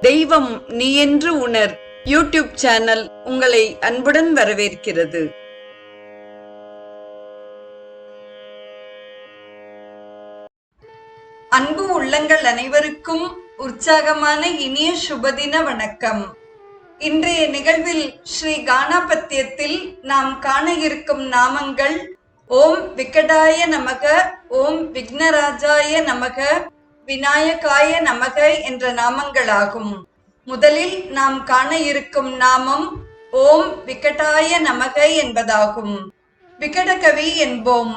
தெய்வம் நீ என்று உணர். யூடியூப் சேனல் உங்களை அன்புடன் வரவேற்கிறது. அன்பு உள்ளங்கள் அனைவருக்கும் உற்சாகமான இனிய சுபதின வணக்கம். இன்றைய நிகழ்வில் ஸ்ரீ கானாபத்தியத்தில் நாம் காண இருக்கும் நாமங்கள் ஓம் விக்கடாய நமக ஓம் விக்னராஜாய நமக விநாயகாய நமக என்ற நாமங்களாகும். முதலில் நாம் காண இருக்கும் நாமம் ஓம் விக்கடாய நமக என்பதாகும். விகடகவி என்போம்.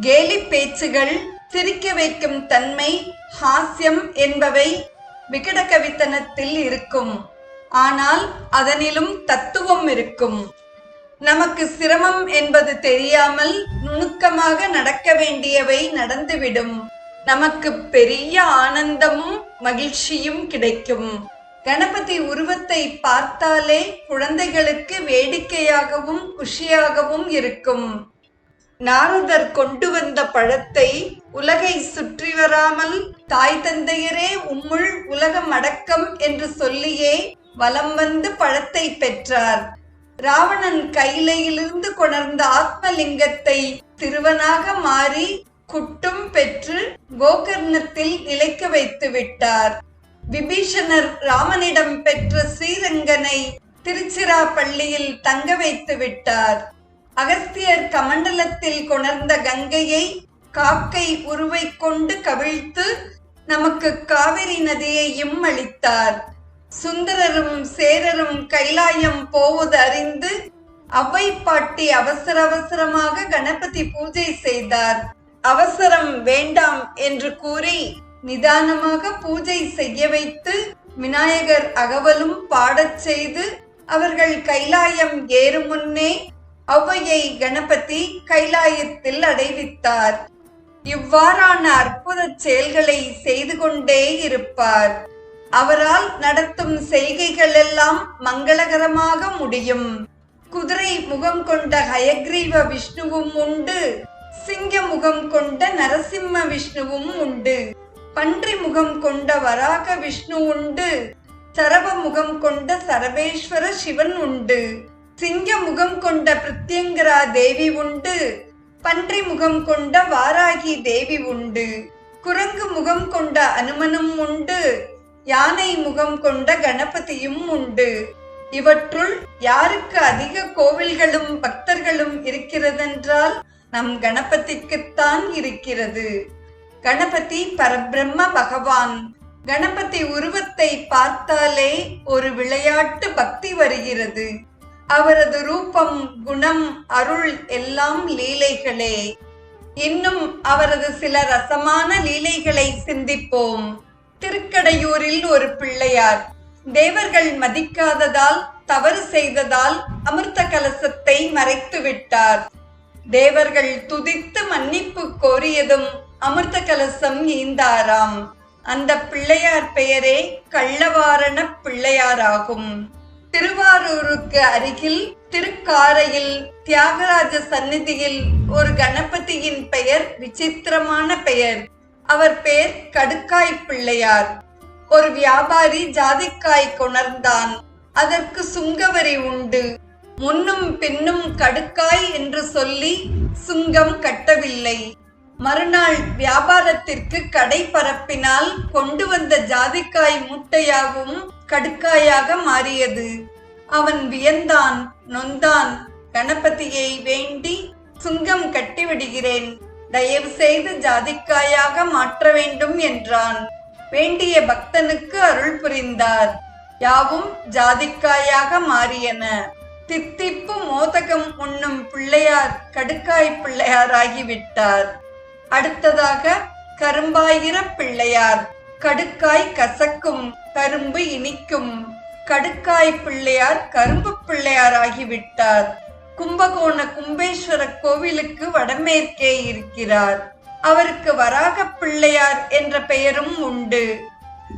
கேலி பேச்சுகள் சிரிக்க வைக்கும் தன்மை ஹாஸ்யம் என்பவை விகடகவித்தனத்தில் இருக்கும். ஆனால் அதனிலும் தத்துவம் இருக்கும். நமக்கு சிரமம் என்பது தெரியாமல் நுணுக்கமாக நடக்க வேண்டியவை நடந்துவிடும். நமக்கு பெரிய ஆனந்தமும் மகிழ்ச்சியும் கிடைக்கும். கணபதி உருவத்தை பார்த்தாலே குழந்தைகளுக்கு வேடிக்கையாகவும் குஷியாகவும் இருக்கும். நாரதர் கொண்டு வந்த பழத்தை உலகை சுற்றி வராமல் தாய் தந்தையரே உம்முள் உலகம் அடக்கம் என்று சொல்லியே வலம் வந்து பழத்தை பெற்றார். ராவணன் கையிலிருந்து கொணர்ந்த ஆத்மலிங்கத்தை திருவனாக மாறி குட்டும் பெற்று கோகர்ணத்தில் நிலைக்க வைத்து விட்டார் விபீஷணர் ராமனிடம் பெற்ற ஸ்ரீரங்கனை திருச்சிராப்பள்ளியில் தங்க வைத்து விட்டார் அகஸ்தியர் கமண்டலத்தில் கொணர்ந்த கங்கையை காக்கை உருவை கொண்டு கவிழ்த்து நமக்கு காவிரி நதியையும் அளித்தார். சுந்தரரும் சேரரும் கைலாயம் போவது அறிந்து அவ்வை பாட்டி அவசர அவசரமாக கணபதி பூஜை செய்தார். அவசரம் வேண்டாம் என்று கூறி நிதானமாக பூஜை செய்ய வைத்து விநாயகர் அகவலும் பாடச் செய்து அவர்கள் கைலாயம் ஏறும் முன்னே ஔவையை கணபதி கைலாயத்தில் அடைவித்தார். இவ்வாறான அற்புத செயல்களை செய்து கொண்டே இருப்பார். அவரால் நடத்தும் செய்கைகள் எல்லாம் மங்களகரமாக முடியும். குதிரை முகம் கொண்ட ஹயக்ரீவ விஷ்ணுவும் உண்டு. சிங்க முகம் கொண்ட நரசிம்ம விஷ்ணுவும் உண்டு. பன்றி முகம் கொண்ட வராக விஷ்ணு உண்டு. சரப முகம் கொண்ட சரவேஸ்வர சிவன் உண்டு. சிங்க முகம் கொண்ட பிரத்யங்கரா தேவி உண்டு. பன்றி முகம் கொண்ட வாராகி தேவி உண்டு. குரங்கு முகம் கொண்ட அனுமனும் உண்டு. யானை முகம் கொண்ட கணபதியும் உண்டு. இவற்றுள் யாருக்கு அதிக கோவில்களும் பக்தர்களும் இருக்கிறதென்றால் நம் கணபதிக்குத்தான் இருக்கிறது. கணபதி பரபிரம்ம பகவான். கணபதி உருவத்தை பார்த்தாலே ஒரு விளையாட்டு பக்தி வருகிறது. அவரது ரூபம் குணம் அருள் எல்லாம் லீலைகளே. இன்னும் அவரது சில ரசமான லீலைகளை சிந்திப்போம். திருக்கடையூரில் ஒரு பிள்ளையார். தேவர்கள் மதிக்காததால் தவறு செய்ததால் அமிர்த கலசத்தை மறைத்து விட்டார் தேவர்கள் துதித்து மன்னிப்பு கோரியதும் அமிர்த கலசம் ஈந்தாராம் அந்த பிள்ளையார் பெயரே கள்ளவாரண பிள்ளையாராகும். திருவாரூருக்கு அருகில் திருக்காரையில் தியாகராஜ சந்நிதியில் ஒரு கணபதியின் பெயர் விசித்திரமான பெயர். அவர் பெயர் கடுக்காய் பிள்ளையார். ஒரு வியாபாரி ஜாதிக்காய் கொணர்ந்தான். அதற்கு சுங்கவரி உண்டு. முன்னும் பின்னும் கடுக்காய் என்று சொல்லி சுங்கம் கட்டவில்லை. மறுநாள் வியாபாரத்திற்கு கடை பரப்பினால் கொண்டு வந்த ஜாதிக்காய் மூட்டையாகவும் கடுக்காயாக மாறியது. அவன் வியந்தான் நொந்தான் கணபதியை வேண்டி சுங்கம் கட்டிவிடுகிறேன். தயவு செய்து ஜாதிக்காயாக மாற்ற வேண்டும் என்றான். வேண்டிய பக்தனுக்கு அருள் புரிந்தார். யாவும் ஜாதிக்காயாக மாறியன. தித்திப்பு மோதகம் உண்ணும் பிள்ளையார் கடுக்காய் பிள்ளையாராகிவிட்டார் அடுத்ததாக கரும்பாயிர பிள்ளையார் கடுக்காய் கசக்கும் கரும்பு இனிக்கும் கடுக்காய் பிள்ளையார் கரும்பு பிள்ளையார் ஆகிவிட்டார் கும்பகோண கும்பேஸ்வர கோவிலுக்கு வடமேற்கே இருக்கிறார். அவருக்கு வராக பிள்ளையார் என்ற பெயரும் உண்டு.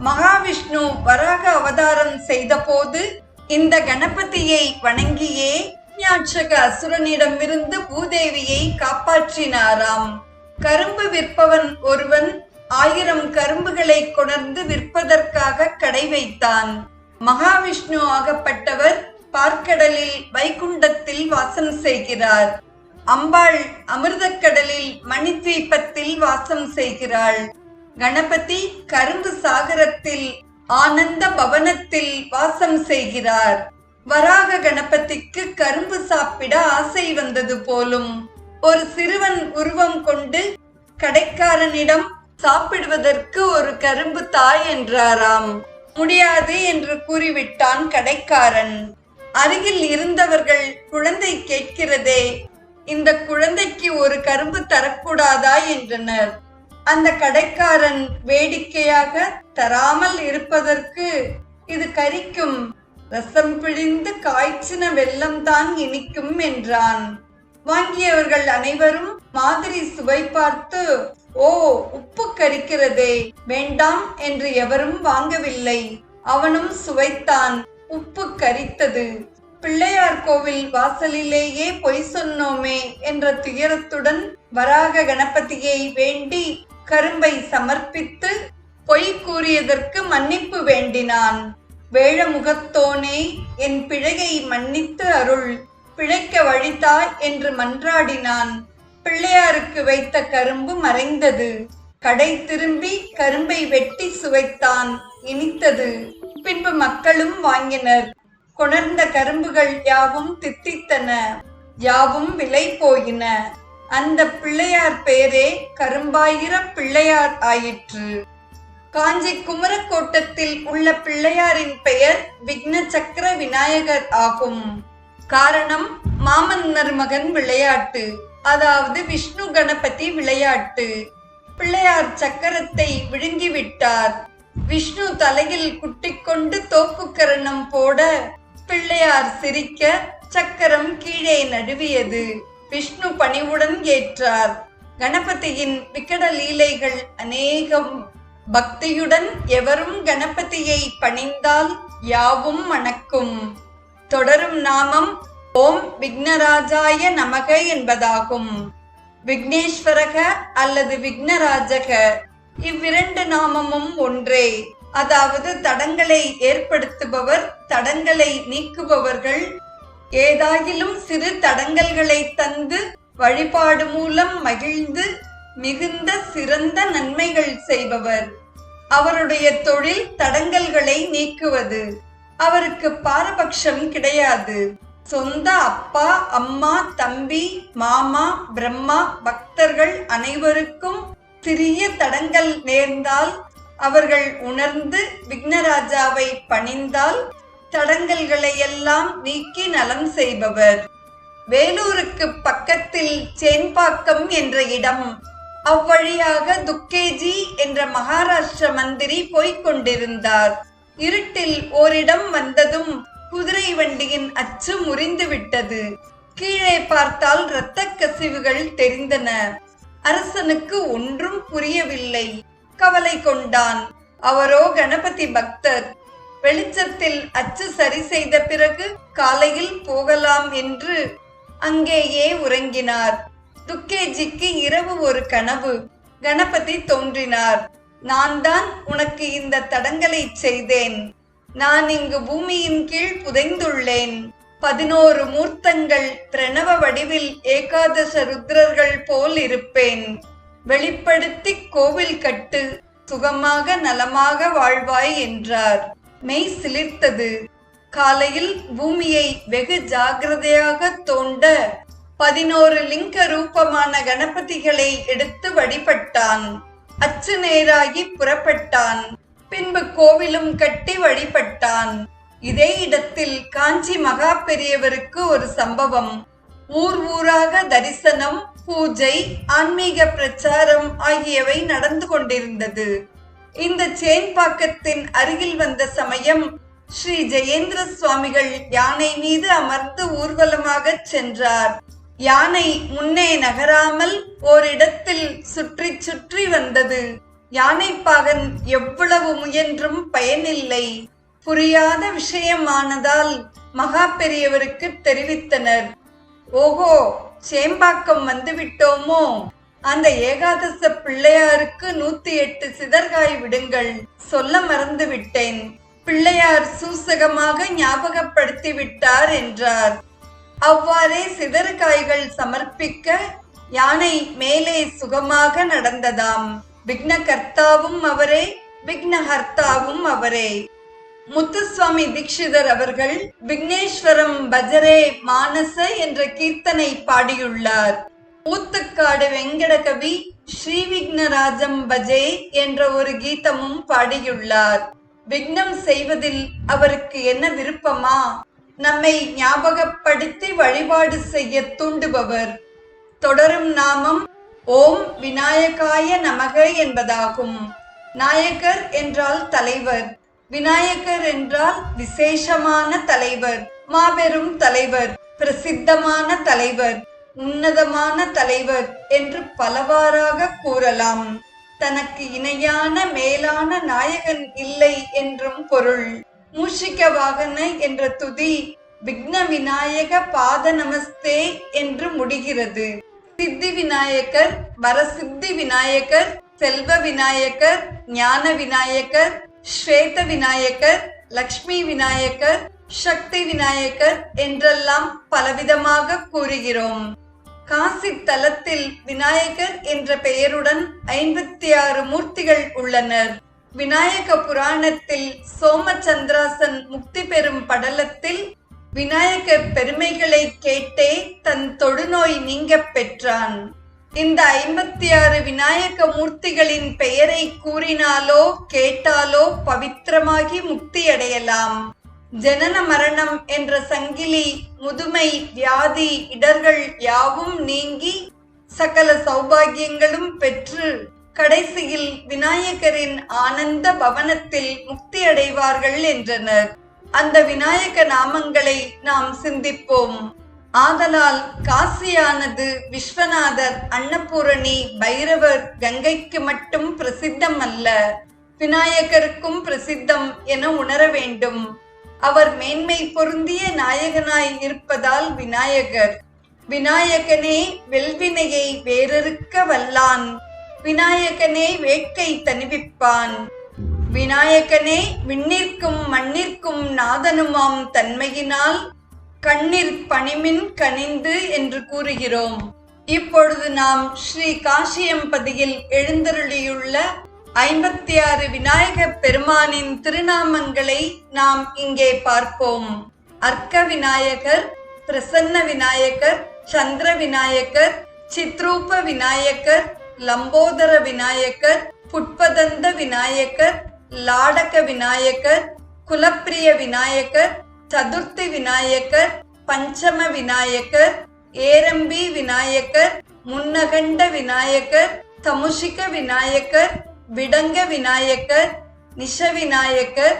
மகாவிஷ்ணு வராக அவதாரம் செய்தபோது இந்த கணபதியை வணங்கியே ஞாட்சக அசுரனிடமிருந்து பூதேவியை காப்பாற்றினாராம். கரும்பு விற்பவன் ஒருவன் ஆயிரம் கரும்புகளை கொணர்ந்து விற்பதற்காக கடை வைத்தான். மகாவிஷ்ணு ஆகப்பட்டவர் பார்க்கடலில் வைகுண்டத்தில் வாசம் செய்கிறார். அம்பாள் அமிர்தக்கடலில் மணித்வீபத்தில் வாசம் செய்கிறாள். கணபதி கரும்பு சாகரத்தில் ஆனந்த பவனத்தில் வாசம் செய்கிறார். வராக கணபதிக்கு கரும்பு சாப்பிட ஆசை வந்தது போலும் ஒரு சிறுவன் உருவம் கொண்டு கடைக்காரனிடம் சாப்பிடுவதற்கு ஒரு கரும்பு தாய் என்றாராம். முடியாது என்று கூறிவிட்டான் கடைக்காரன். அருகில் இருந்தவர்கள் குழந்தை கேட்கிறதே இந்த குழந்தைக்கு ஒரு கரும்பு தரக்கூடாதா? என்றனர். அந்த கடைக்காரன் வேடிக்கையாக தராமல் இருப்பதற்கு இது கரிக்கும். ரசம் பிழிந்து காய்ச்சின வெள்ளம்தான் இனிக்கும் என்றான். வாங்கியவர்கள் அனைவரும் மாதிரி சுவை பார்த்து ஓ உப்பு கரிக்கிறதே வேண்டாம் என்று எவரும் வாங்கவில்லை. அவனும் சுவைத்தான். உப்பு கரித்தது. பிள்ளையார் கோவில் வாசலிலேயே பொய் சொன்னோமே என்ற துயரத்துடன் வராக கணபதியை வேண்டி கரும்பை சமர்ப்பித்து பொய் கூறியதற்கு மன்னிப்பு வேண்டினான். வேழமுகத்தோனே என் பிழையை மன்னித்து அருள். பிழைக்க வழித்தாய் என்று மன்றாடினான். பிள்ளையாருக்கு வைத்த கரும்பு மறைந்தது. கடை திரும்பி கரும்பை வெட்டி சுவைத்தான் இனித்தது. பின்பு மக்களும் வாங்கினர். கொணர்ந்த கரும்புகள் யாவும் தித்தித்தன. யாவும் விலை போயின. அந்த பிள்ளையார் பெயரே கரும்பாயிர பிள்ளையார் ஆயிற்று. காஞ்சி குமரக்கோட்டத்தில் உள்ள பிள்ளையாரின் பெயர் விக்ன சக்கர விநாயகர் ஆகும். காரணம் மாமன்னர் மகன் விளையாட்டு அதாவது விஷ்ணு கணபதி விளையாட்டு. பிள்ளையார் சக்கரத்தை விழுங்கிவிட்டார் விஷ்ணு தலையில் குட்டிக்கொண்டு தோப்புக்கரணம் போட பிள்ளையார் சிரிக்க சக்கரம் கீழே நடுவியது. விஷ்ணு பணிவுடன் ஏற்றார். கணபதியின் விக்கட லீலைகள் அநேகம். பக்தியுடன் எவரும் கணபதியை பணிந்தால் யாவும் மணக்கும். தொடரும் நாமம் ஓம் விக்னராஜாய நமக என்பதாகும். விக்னேஸ்வரக அல்லது விக்னராஜக இவ்விரண்டு நாமமும் ஒன்றே. அதாவது தடங்களை ஏற்படுத்துபவர் தடங்களை நீக்குபவர்கள் ஏதாயிலும் சிறு தடங்கல்களை தந்து வழிபாடு மூலம் மகிழ்ந்து மிகுந்த சிறந்த நன்மைகள் செய்பவர். அவருடைய தொழில் தடங்கல்களை நீக்குவது. அவருக்கு பாரபட்சம் கிடையாது. சொந்த அப்பா அம்மா தம்பி மாமா பிரம்மா பக்தர்கள் அனைவருக்கும் சிறிய தடங்கள் நேர்ந்தால் அவர்கள் உணர்ந்து விக்னராஜாவை பணிந்தால் தடங்கல்களை எல்லாம் நீக்கி நலம் செய்பவர். வேலூருக்கு பக்கத்தில் சேன்பாக்கம் என்ற இடம் அவ்வழியாக துக்கேஜி என்ற மகாராஷ்டிர மந்திரி போய்க் கொண்டிருந்தார். இருட்டில் ஓரிடம் வந்ததும் குதிரை வண்டியின் அச்சு முறிந்து விட்டது. கீழே பார்த்தால் இரத்த கசிவுகள் தெரிந்தன. அரசனுக்கு ஒன்றும் புரியவில்லை. கவலை கொண்டான். அவரோ கணபதி பக்தர் வெளிச்சத்தில் அச்சு சரி செய்த பிறகு காலையில் போகலாம் என்று அங்கேயே உறங்கினார். துக்கேஜிக்கு இரவு ஒரு கனவு. கணபதி தோன்றினார். நான் தான் உனக்கு இந்த தடங்களை செய்தேன். நான் இங்கு பூமியின் கீழ் புதைந்துள்ளேன். பதினோரு மூர்த்தங்கள் பிரணவ வடிவில் ஏகாதச ருத்ரர்கள் போல் இருப்பேன். வெளிப்படுத்தி கோவில் கட்டு. சுகமாக நலமாக வாழ்வாய் என்றார். மெய் சிலிர்த்தது. காலையில் பூமியை வெகு ஜாகிரதையாக தோண்ட பதினோரு லிங்க ரூபமான கணபதிகளை எடுத்து வழிபட்டான். அச்சு நேராகி புறப்பட்டான். பின்பு கோவிலும் கட்டி வழிபட்டான். இதே இடத்தில் காஞ்சி மகா பெரியவருக்கு ஒரு சம்பவம். ஊர் ஊராக தரிசனம் பூஜை ஆன்மீக பிரச்சாரம் ஆகியவை நடந்து கொண்டிருந்தது. இந்த சேன்பாக்கத்தின் அருகில் வந்த சமயம் ஸ்ரீ ஜெயேந்திர சுவாமிகள் யானை மீது அமர்ந்து ஊர்வலமாக சென்றார். யானை முன்னே நகராமல் ஓரிடத்தில் சுற்றி சுற்றி வந்தது. யானைப்பாகன் எவ்வளவு முயன்றும் பயனில்லை. புரியாத விஷயமானதால் மகா பெரியவருக்கு தெரிவித்தனர். ஓஹோ சேம்பாக்கம் வந்துவிட்டோமோ? அந்த ஏகாதச பிள்ளையாருக்கு நூத்தி எட்டு சிதற்காய் விடுங்கள். சொல்ல மறந்து விட்டேன். பிள்ளையார் சூசகமாக ஞாபகப்படுத்தி விட்டார் என்றார். அவ்வாறே சிதறுகாய்கள் சமர்ப்பிக்க யானை மேலே சுகமாக நடந்ததாம். விக்னகர்த்தாவும் அவரே விக்னஹர்த்தாவும் அவரே. முத்துசுவாமி தீட்சிதர் அவர்கள் விக்னேஸ்வரம் பஜரே மானச என்ற கீர்த்தனை பாடியுள்ளார். ஊத்துக்காடு வெங்கடகவி ஸ்ரீவிக்னராஜம் பஜே என்ற ஒரு கீதமும் பாடியுள்ளார். விக்னம் செய்வதில் அவருக்கு என்ன விருப்பமா? நம்மை ஞாபகப்படுத்தி வழிபாடு செய்ய தூண்டுபவர். தொடரும் நாமம் ஓம் விநாயகாய நமக என்பதாகும். நாயகர் என்றால் தலைவர். விநாயகர் என்றால் விசேஷமான தலைவர். மாபெரும் தலைவர். பிரசித்தமான தலைவர். உன்னதமான தலைவர் என்று பலவாறாக கூறலாம். தனக்கு இணையான மேலான நாயகன் இல்லை என்றும் பொருள். மூஷிக வாகன என்ற துதி விக்ன விநாயக பாத நமஸ்தே என்று முடிகிறது. சித்தி விநாயகர் வரசித்தி விநாயகர் செல்வ விநாயகர் ஞான விநாயகர் ஸ்வேத விநாயகர் லக்ஷ்மி விநாயகர் சக்தி விநாயகர் என்றெல்லாம் பலவிதமாக கூறுகிறோம். காசி தலத்தில் விநாயகர் என்ற பெயருடன் ஐம்பத்தி ஆறு மூர்த்திகள் உள்ளனர். விநாயக புராணத்தில் சோமச்சந்திராசன் முக்தி பெறும் படலத்தில் விநாயகர் பெருமைகளை கேட்டே தன் தொடுநோய் நீங்க பெற்றான். இந்த ஐம்பத்தி ஆறு விநாயக மூர்த்திகளின் பெயரை கூறினாலோ கேட்டாலோ பவித்திரமாகி முக்தி அடையலாம் ஜனன மரணம் என்ற சங்கிலி முதுமை வியாதி இடர்கள் யாவும் நீங்கி சகல சௌபாகியங்களும் பெற்று கடைசியில் விநாயகரின் ஆனந்த பவனத்தில் முக்தி அடைவார்கள் என்றனர். அந்த விநாயக நாமங்களை நாம் சிந்திப்போம். ஆதலால் காசியானது விஸ்வநாதர் அன்னபூரணி பைரவர் கங்கைக்கு மட்டும் பிரசித்தம் அல்ல விநாயகருக்கும் பிரசித்தம் என உணர வேண்டும். அவர் மேன்மை பொருந்திய நாயகனாய் இருப்பதால் விநாயகர். விநாயகனே வெல்வினையை வேறறுக்க வல்லான். விநாயகனே வேட்கை தணிவிப்பான். விநாயகனே விண்ணிற்கும் மண்ணிற்கும் நாதனுமாம் தன்மையினால் கண்ணீர் பணிமின் கனிந்து என்று கூறுகிறோம். இப்பொழுது நாம் ஸ்ரீ காசியம்பதியில் எழுந்தருளியுள்ள ஐம்பத்தி ஆறு விநாயக பெருமானின் திருநாமங்களை நாம் இங்கே பார்ப்போம். அர்க்க விநாயகர் பிரசன்ன விநாயகர் சந்திர விநாயகர் சித்ரூப விநாயகர் லம்போதர விநாயகர் புட்பதந்த விநாயகர் லாடக விநாயகர் குலப்பிரிய விநாயகர் சதுர்த்தி விநாயகர் பஞ்சம விநாயகர் ஏரம்பி விநாயகர் முன்னகண்ட விநாயகர் தமுஷிக விநாயகர் விடங்க விநாயகர் நிஷ விநாயகர்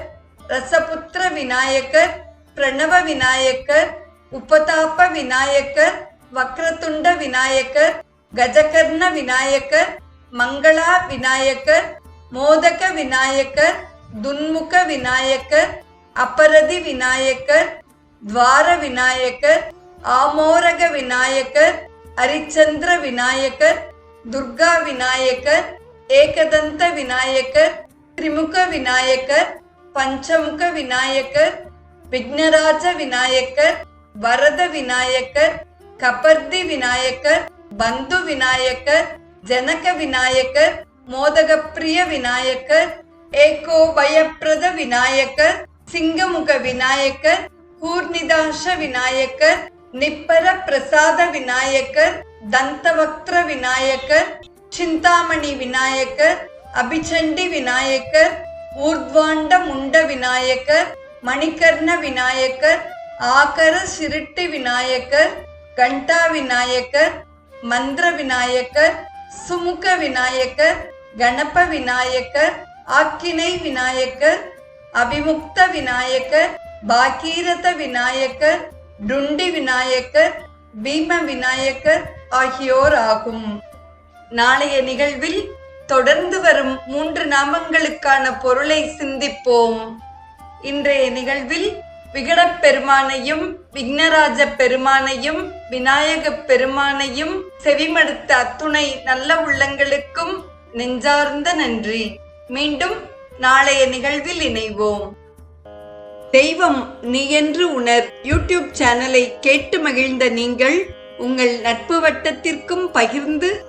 ரசபுத்திர விநாயகர் பிரணவ விநாயகர் உபதாப விநாயகர் வக்ரதுண்ட விநாயகர் கஜகர்ண விநாயகர் மங்களா விநாயகர் மோதக விநாயகர் துன்முக விநாயகர் அப்பரதி விநாயகர் துவார விநாயகர் ஆமோரக விநாயகர் அரிச்சந்திர விநாயகர் துர்கா விநாயகர் ஏகதந்த விநாயகர் திரிமுக விநாயகர் பஞ்சமுக விநாயகர் விக்னராஜ விநாயகர் வரத விநாயகர் கபர்தி விநாயகர் பந்து விநாயகர் ஜனக விநாயகர் மோதகப்பிரிய விநாயகர் ஏகோபயப்பிரத விநாயகர் சிங்கமுக விநாயகர் கூர்நிதாஷ விநாயகர் நிப்பர பிரசாத விநாயகர் தந்தவக்திர விநாயகர் சிந்தாமணி விநாயகர் அபிச்சண்டி விநாயகர் ஊர்த்வாண்ட முண்ட விநாயகர் மணிகர்ண விநாயகர் ஆகர சிருட்டி விநாயகர் கண்டா விநாயகர் மந்திர விநாயகர் சுமுக விநாயகர் கணப விநாயகர் ஆக்கினை விநாயகர் அபிமுக்த விநாயகர் பாகீரத விநாயகர் டுண்டி விநாயகர் பீம விநாயகர் ஆகியோர் ஆகும். நாளைய நிகழ்வில் தொடர்ந்து வரும் மூன்று நாமங்களுக்கான பொருளை சிந்திப்போம். இன்றைய நிகழ்வில் விகடப் பெருமானையும் விக்னராஜ பெருமானையும் விநாயகப் பெருமானையும் செவிமடுத்த அத்துணை நல்ல உள்ளங்களுக்கும் நெஞ்சார்ந்த நன்றி. மீண்டும் நாளைய நிகழ்வில் இணைவோம். தெய்வம் நீ என்று உணர் யூடியூப் சேனலை கேட்டு மகிழ்ந்த நீங்கள் உங்கள் நட்பு வட்டத்திற்கும் பகிர்ந்து